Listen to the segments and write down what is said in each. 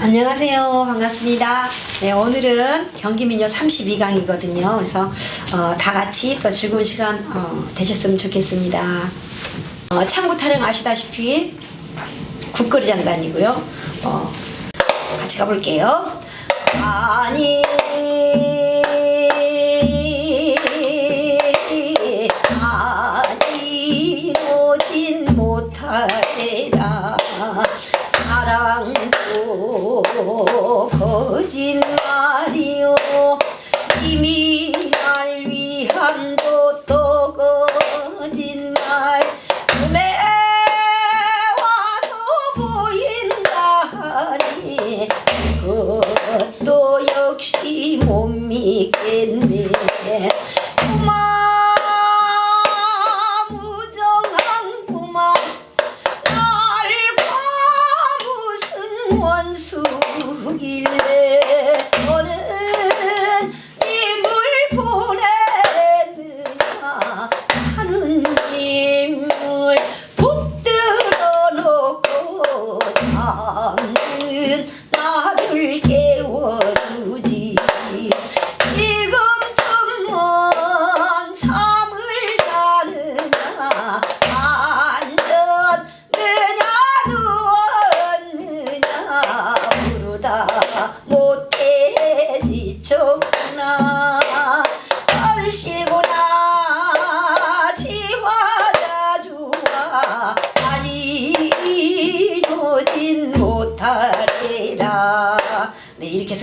안녕하세요. 반갑습니다. 네, 오늘은 경기민요 32강이거든요. 그래서 어, 다 같이 또 즐거운 시간 어, 되셨으면 좋겠습니다. 어, 창고 타령 아시다시피 국거리 장단이고요. 어, 같이 가볼게요. 아니 아니 오진 못하리라 사랑도 거짓말이요. 이미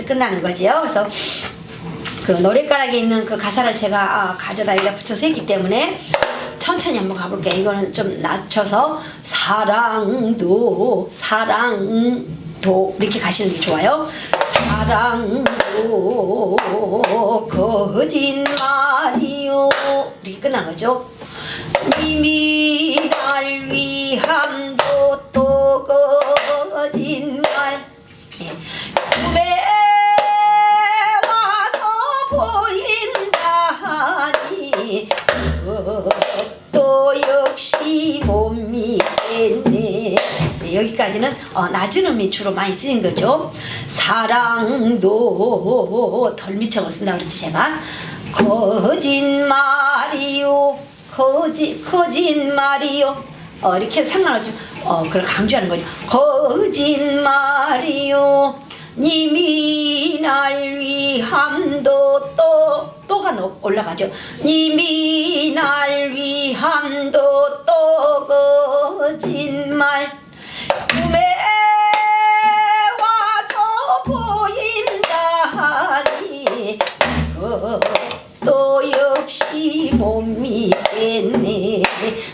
해서 끝나는 거지요 그래서 그 노랫가락에 있는 그 가사를 제가 아, 가져다 여기다 붙여서 했기 때문에 천천히 한번 가볼게요. 이거는 좀 낮춰서 사랑도 사랑도 이렇게 가시는 게 좋아요. 사랑도 거짓말이요 이렇게 끝난 거죠. 님이 날 위함도 또 거짓말 믿겠네 네, 여기까지는 어, 낮은 음이 주로 많이 쓰인 거죠 사랑도 덜미청을 쓴다고 그랬지 제가 거짓말이요 거짓 거짓말이요 어, 이렇게 상관없죠. 어, 그걸 강조하는 거죠. 거짓말이요. 님이 날 위함도 또, 높- 올라가죠. 님이 날 위함도 또 거짓말. 꿈에 와서 보인다니 그것도 역시 못 믿겠네.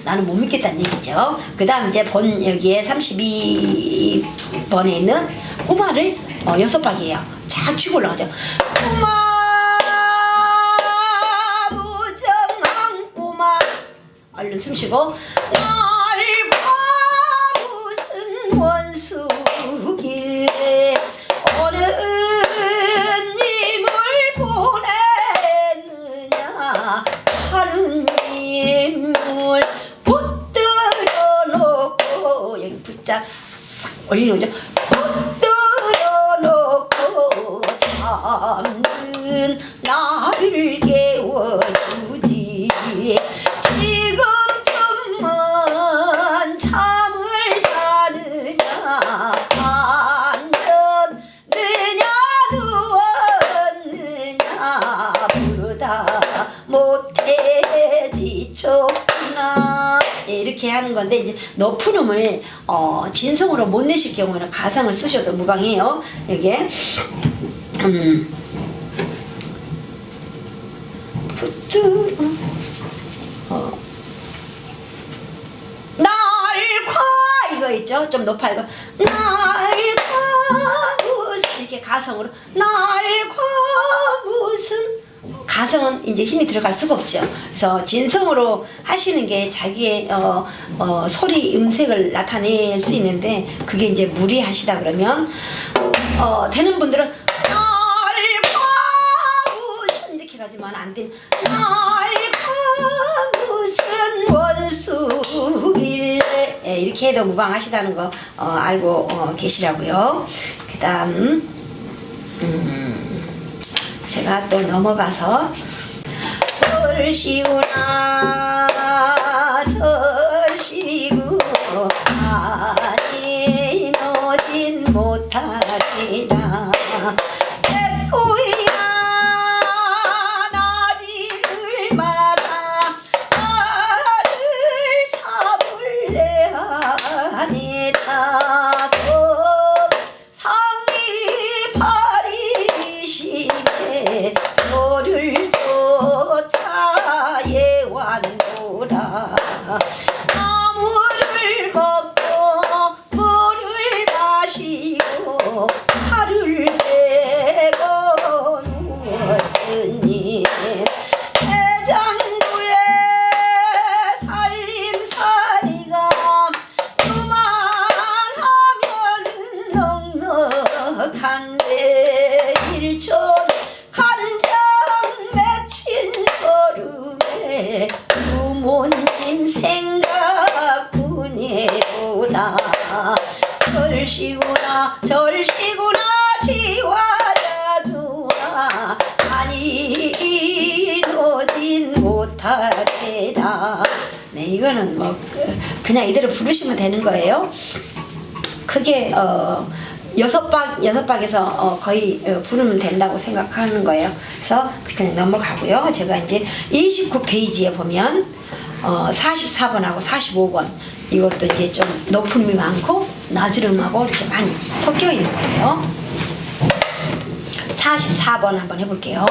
나는 못 믿겠다는 얘기죠. 그 다음 이제 본 여기에 32번에 있는 꼬마를 어, 여섯 박이에요. 착 치고 올라가죠. 꼬마 얼른 숨 쉬고. 날과 무슨 원수길래 어느 님을 보냈느냐? 하느님을 붙들어 놓고. 여기 붙자 싹 올리는 거죠. 붙들어 놓고. 잠든 나를 못해 지쳤구나. 예, 이렇게 하는 건데 이제 높은 음을 어, 진성으로 못 내실 경우에는 가상을 쓰셔도 무방해요. 여기에. 음. 붙들어. 어. 날과. 이거 있죠? 좀 높아 이거. 날과 무슨. 이렇게 가성으로. 날과 무슨 가성은 이제 힘이 들어갈 수가 없죠. 그래서 진성으로 하시는 게 자기의 어, 어, 소리 음색을 나타낼 수 있는데 그게 이제 무리하시다 그러면 어, 되는 분들은 날과 무슨 이렇게 가지만 안 돼. 날과 무슨 원수길래 예, 이렇게 해도 무방하시다는 거 어, 알고 어, 계시라고요. 그다음 음, 제가 또 넘어가서 절시구나 생각뿐이로다. 절시구나 절시구나 지와라 좋아 아니 이노진 못하리라 네 이거는 뭐 그- 그냥 이대로 부르시면 되는 거예요. 크게 어 여섯 박 여섯 박에서 어, 거의 어, 부르면 된다고 생각하는 거예요. 그래서 그냥 넘어가고요. 제가 이제 29페이지에 보면 어 44번하고 45번 이것도 이제 좀 높은 음이 많고 음하고 이렇게 많이 섞여 있는 거예요. 44번 한번 해볼게요.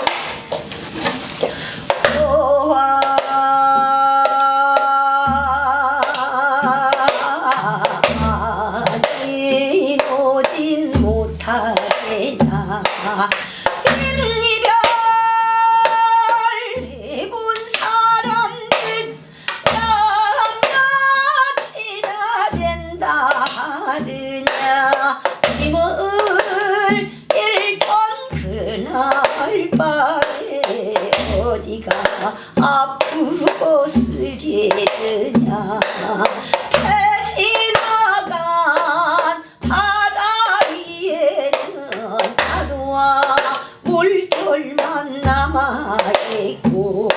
있고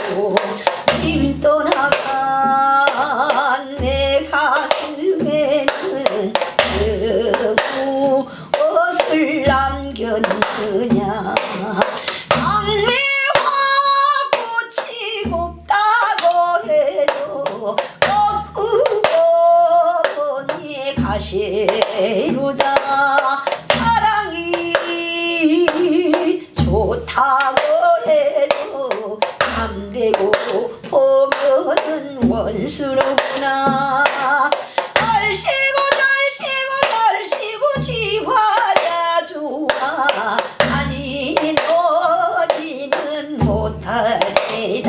힘 떠나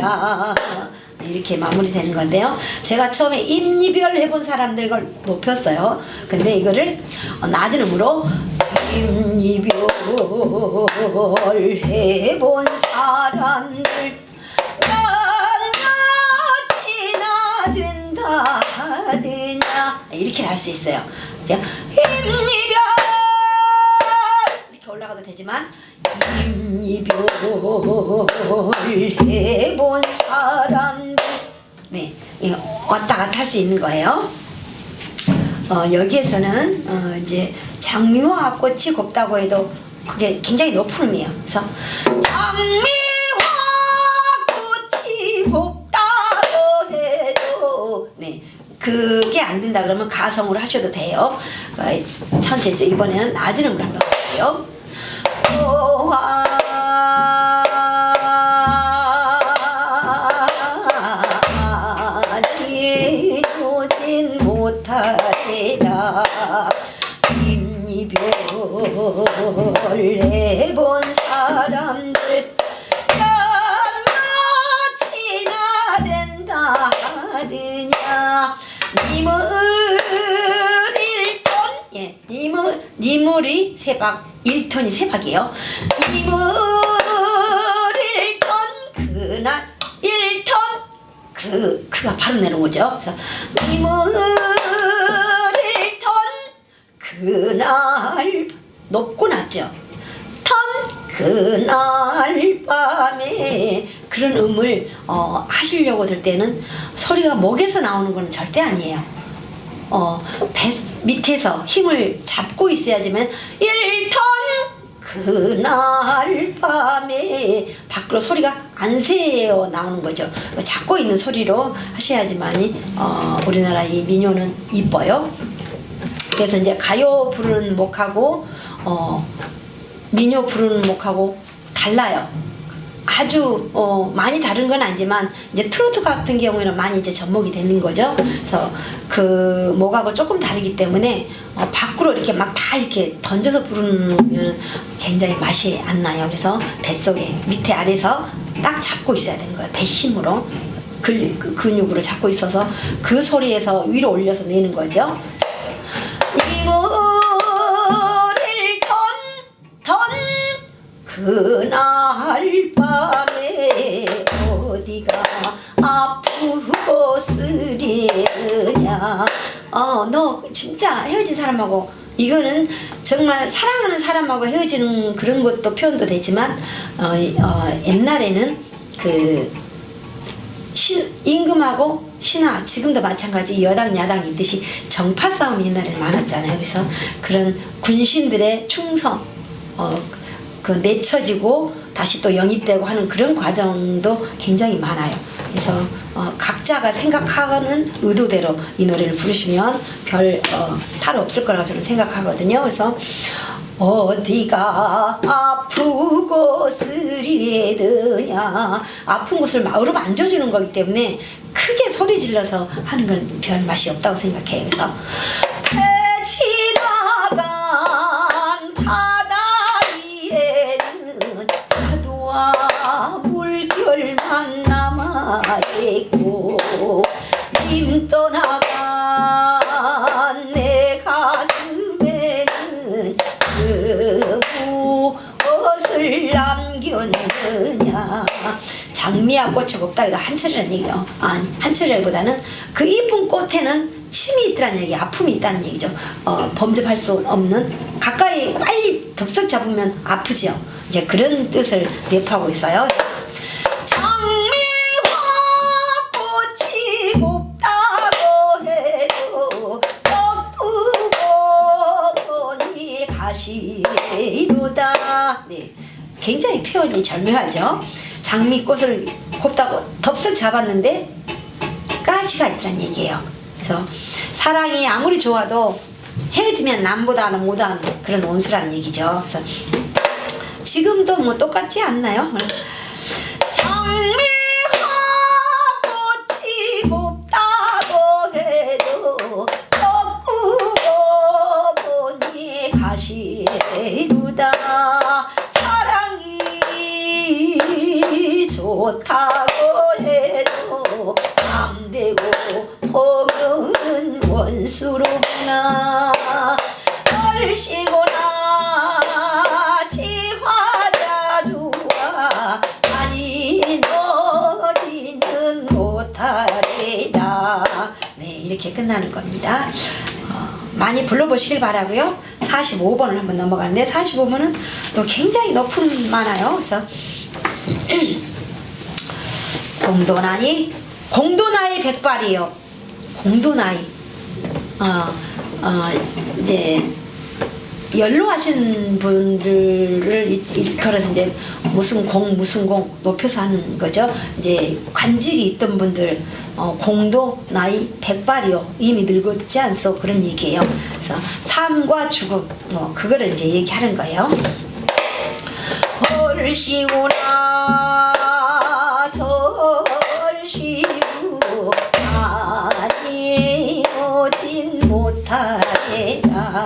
하리라 이렇게 마무리되는 건데요. 제가 처음에 임이별 해본 사람들 걸 높였어요. 근데 이거를 어, 낮은 음으로 임이별 해본 사람들 낱낱이나 된다 하느냐 이렇게 할 수 있어요. 임이별 이렇게 올라가도 되지만 임 이별 해본 사람들 네 왔다 갔다 할 수 있는 거예요. 어, 여기에서는 어, 이제 장미화 꽃이 곱다고 해도 그게 굉장히 높은 음이에요. 그래서 장미화 꽃이 곱다고 해도 네 그게 안 된다 그러면 가성으로 하셔도 돼요. 어, 천천히 이번에는 낮은 음으로 한번 볼게요. 해본 사람들 낱낱이나 된다 하느냐 님을 일톤 예 님을 님을이 세박 1톤이 세박이에요 님을 일톤 그날 1톤 그 그가 바로 내는 거죠. 님을 일턴 그날 높고 낮죠. 턴 그날 밤에 그런 음을 어, 하시려고 들 때는 소리가 목에서 나오는 건 절대 아니에요. 어, 배 밑에서 힘을 잡고 있어야지만 1턴 그날 밤에 밖으로 소리가 안 새어 나오는 거죠. 잡고 있는 소리로 하셔야지만이 어, 우리나라 이 민요는 이뻐요. 그래서 이제 가요 부르는 목하고 어, 민요 부르는 목하고 달라요. 아주 어, 많이 다른 건 아니지만 이제 트로트 같은 경우에는 많이 이제 접목이 되는 거죠. 그래서 그 목하고 조금 다르기 때문에 어, 밖으로 이렇게 막 다 이렇게 던져서 부르면 굉장히 맛이 안 나요. 그래서 뱃속에 밑에 아래서 딱 잡고 있어야 되는 거예요. 배심으로 근육으로 잡고 있어서 그 소리에서 위로 올려서 내는 거죠. 턴, 턴, 그날 밤에 어디가 아프고 쓰리느냐. 어, 너 진짜 헤어진 사람하고 이거는 정말 사랑하는 사람하고 헤어지는 그런 것도 표현도 되지만 어, 이- 어, 옛날에는 그 신, 임금하고 신하 지금도 마찬가지 여당 야당 있듯이 정파 싸움이 옛날에 많았잖아요. 그래서 그런 군신들의 충성, 어, 그 내쳐지고 다시 또 영입되고 하는 그런 과정도 굉장히 많아요. 그래서 어, 각자가 생각하는 의도대로 이 노래를 부르시면 별 어, 탈 없을 거라고 저는 생각하거든요. 그래서 어디가 아프고 쓰리드냐 아픈 곳을 마으로 만져주는 거기 때문에 소리 질러서 하는 건 별 맛이 없다고 생각해요. 그래서 배 지나간 바다 위에는 파도와 물결만 남아 있고 님 떠나간 미와 꽃이 곱다 이거 한철이라는 얘기죠 아니 한철이라기보다는 그 이쁜 꽃에는 침이 있다는 얘기 아픔이 있다는 얘기죠 어, 범접할 수 없는 가까이 빨리 덥석 잡으면 아프죠 이제 그런 뜻을 내포하고 있어요 보니 가시로다. 네, 굉장히 표현이 절묘하죠. 장미꽃을 곱다고 덥석 잡았는데 가시가 있다는 얘기예요. 그래서 사랑이 아무리 좋아도 헤어지면 남보다는 못하는 그런 원수라는 얘기죠. 그래서 지금도 뭐 똑같지 않나요? 장미 끝나는 겁니다. 어, 많이 불러보시길 바라고요. 45번을 한번 넘어가는데 45번은 또 굉장히 높은 많아요. 그래서 공도나이 공도나이 백발이요. 공도나이. 어, 어, 이제 연로하신 분들을 이- 일컬어서 이제 무슨 공 무슨 공 높여서 하는 거죠. 이제 관직이 있던 분들 어, 공도 나이 백발이요 이미 늙었지 않소 그런 얘기예요. 그래서 삶과 죽음 뭐 그거를 이제 얘기하는 거예요. 얼씨구나 절씨구 아니 오진 못하리라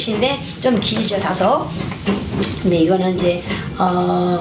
뜻인데 좀 길죠 다소 근데 이거는 이제 어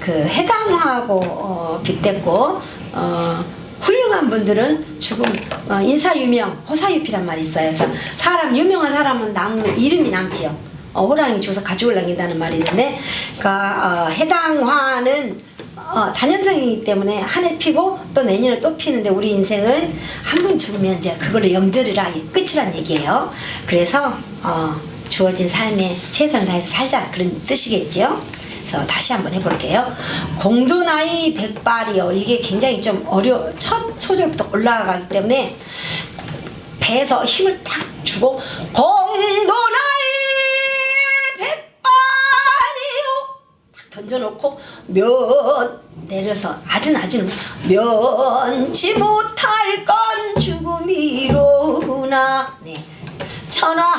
그 해당하고 어, 빗댔고 어, 훌륭한 분들은 죽음 어, 인사 유명 호사유피란 말이 있어요. 그래서 사람 유명한 사람은 남 이름이 남지요. 어, 호랑이 죽어서 가죽을 남긴다는 말이 있는데 그러니까 어, 해당화는 어, 단연성이기 때문에 한 해 피고 또 내년에 또 피는데 우리 인생은 한 번 죽으면 이제 그걸로 영절이라 이 끝이란 얘기예요. 그래서 어, 주어진 삶에 최선을 다해서 살자 그런 뜻이겠지요. 그래서 다시 한번 해볼게요. 공도 나이 백발이요. 이게 굉장히 좀 어려 첫 소절부터 올라가기 때문에 배에서 힘을 탁 주고 공도 나이 던져놓고 면 내려서 아주 낮은 면치 못할 건 죽음이로구나. 네. 천황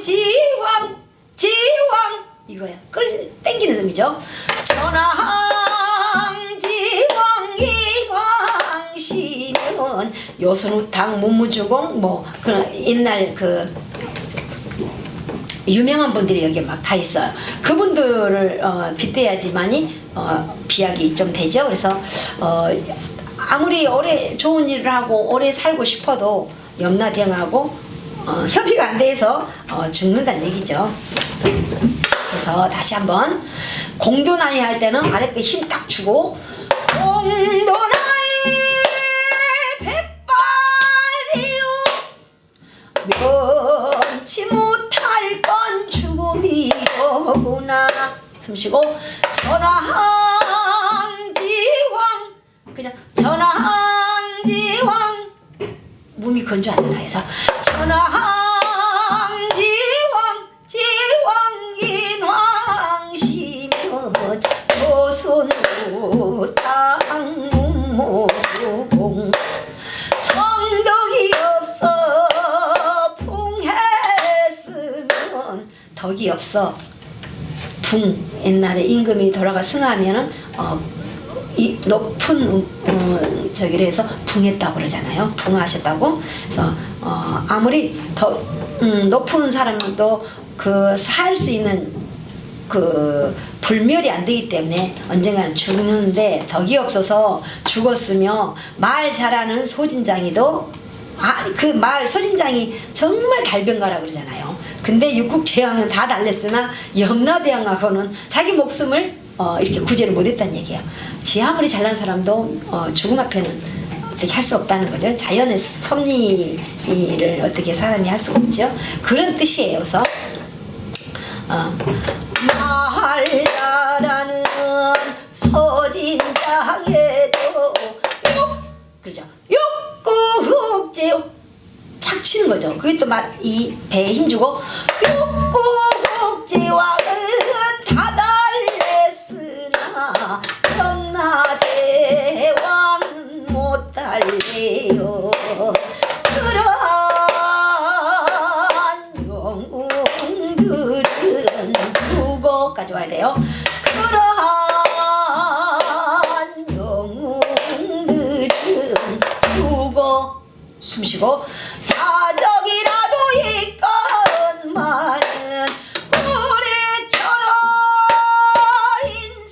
지황 지황. 이거야. 끌 땡기는 음이죠. 천황 지황 이황시는 요순우탕 문무주공 뭐그 옛날 그 유명한 분들이 여기 막 다 있어요. 그분들을 어, 빗대야지만이 어, 비약이 좀 되죠. 그래서 어, 아무리 오래 좋은 일을 하고 오래 살고 싶어도 염라대왕하고 어, 협의가 안 돼서 어, 죽는다는 얘기죠. 그래서 다시 한번 공도나이 할 때는 아랫배 힘 딱 주고 공도나 죽음이로구나. 숨쉬고 전황지황. 그냥 전황지황. 몸이 건조하잖아 그래서. 전황지황. 지황인황시면 조선우 땅무무공 성덕이 없어 풍했으면 덕이 없어 붕 옛날에 임금이 돌아가 승하면은 어, 이 높은 음, 어, 저기를 해서 붕했다고 그러잖아요. 붕하셨다고. 그래서 어, 아무리 더 음, 높은 사람은 또그살 수 있는 그 불멸이 안 되기 때문에 언젠가는 죽는데 덕이 없어서 죽었으며 말 잘하는 소진장이도 아 그 말 소진장이 정말 달변가라 그러잖아요. 근데 육국제왕은 다 달랬으나 염라대왕하고는 자기 목숨을 어, 이렇게 구제를 못했다는 얘기예요. 지 아무리 잘난 사람도 어, 죽음 앞에는 어떻게 할 수 없다는 거죠. 자연의 섭리를 어떻게 사람이 할 수가 없죠. 그런 뜻이에요. 그래서 어, 말잘 치는 거죠. 그게 또 막 이 배에 힘주고 욕구 숨쉬고 사정이라도 있건만은 우리처럼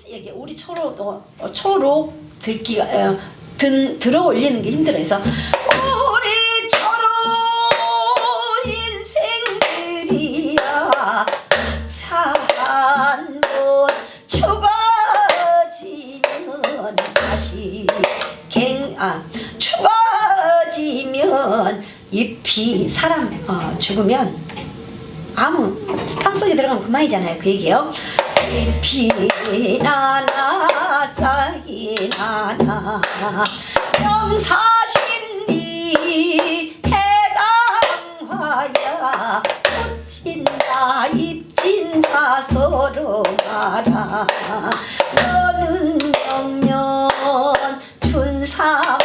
이게 우리처럼도 어, 초로 들기가 어, 든, 들어 올리는 게 힘들어요. 그래서 비 사람 어, 죽으면 아무 땅속에 들어가면 그만이잖아요. 그 얘기요. 비나나 싹이나나 영사심리 해당화야 꽃진다 잎진다 서로 가라 너는 영면 춘사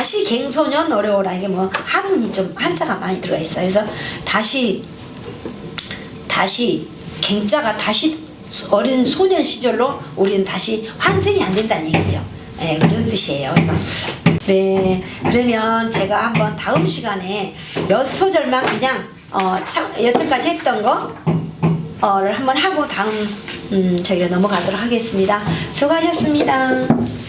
다시 갱소년 어려워라 이게 뭐 한문이 좀 한자가 많이 들어가 있어요 그래서 다시 다시 갱자가 다시 어린 소년 시절로 우리는 다시 환생이 안 된다는 얘기죠. 네, 그런 뜻이에요. 그래서 네 그러면 제가 한번 다음 시간에 몇 소절만 그냥 어, 참, 여태까지 했던 거 어를 한번 하고 다음 음, 저희로 넘어가도록 하겠습니다. 수고하셨습니다.